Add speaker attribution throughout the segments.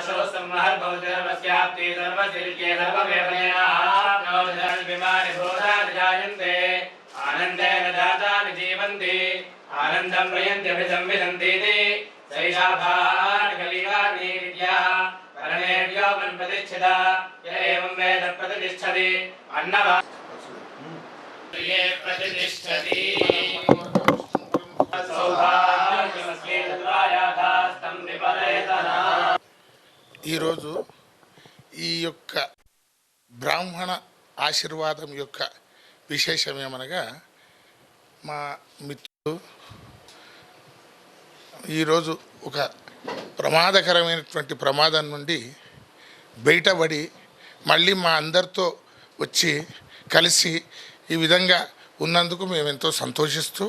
Speaker 1: సర్వస్వమోదిరాశో సంహర్భవతి సర్వస్యాప్తి సర్వసిరికే సర్వవేదనేనాప్నోదన్ విమాని భూతాని జాయంతే ఆనందేన జాతాని జీవంతి ఆనందం ప్రయంత్యభిసంవిదంतीति సైషా భాని కలిగాని విద్యా పరమేభ్యో మన్ ప్రతిష్ఠిత య
Speaker 2: ఈరోజు ఈ యొక్క బ్రాహ్మణ ఆశీర్వాదం యొక్క విశేషం ఏమనగా మా మిత్రుడు ఈరోజు ఒక ప్రమాదకరమైనటువంటి ప్రమాదం నుండి బయటపడి మళ్ళీ మా అందరితో వచ్చి కలిసి ఈ విధంగా ఉన్నందుకు మేము ఎంతో సంతోషిస్తూ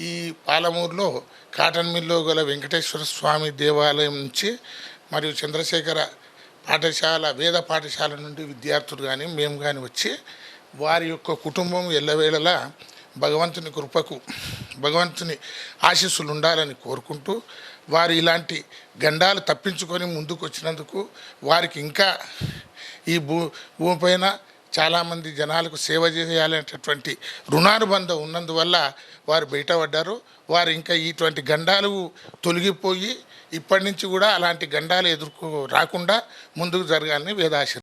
Speaker 2: ఈ పాలమూరులో కాటన్ మిల్లో గల వెంకటేశ్వర స్వామి దేవాలయం నుంచి మరియు చంద్రశేఖర పాఠశాల వేద పాఠశాల నుండి విద్యార్థులు కానీ మేము కానీ వచ్చి వారి యొక్క కుటుంబం ఎల్లవేళలా భగవంతుని కృపకు భగవంతుని ఆశీస్సులు ఉండాలని కోరుకుంటూ వారు ఇలాంటి గండాలు తప్పించుకొని ముందుకు వచ్చినందుకు వారికి ఇంకా ఈ భూ భూమిపైన చాలామంది జనాలకు సేవ చేయాలనేటటువంటి రుణానుబంధం ఉన్నందువల్ల వారు బయటపడ్డారు. వారు ఇంకా ఇటువంటి గండాలు తొలగిపోయి ఇప్పటి నుంచి కూడా అలాంటి గండాలు ఎదుర్కో రాకుండా ముందుకు జరగాలని వేదాశ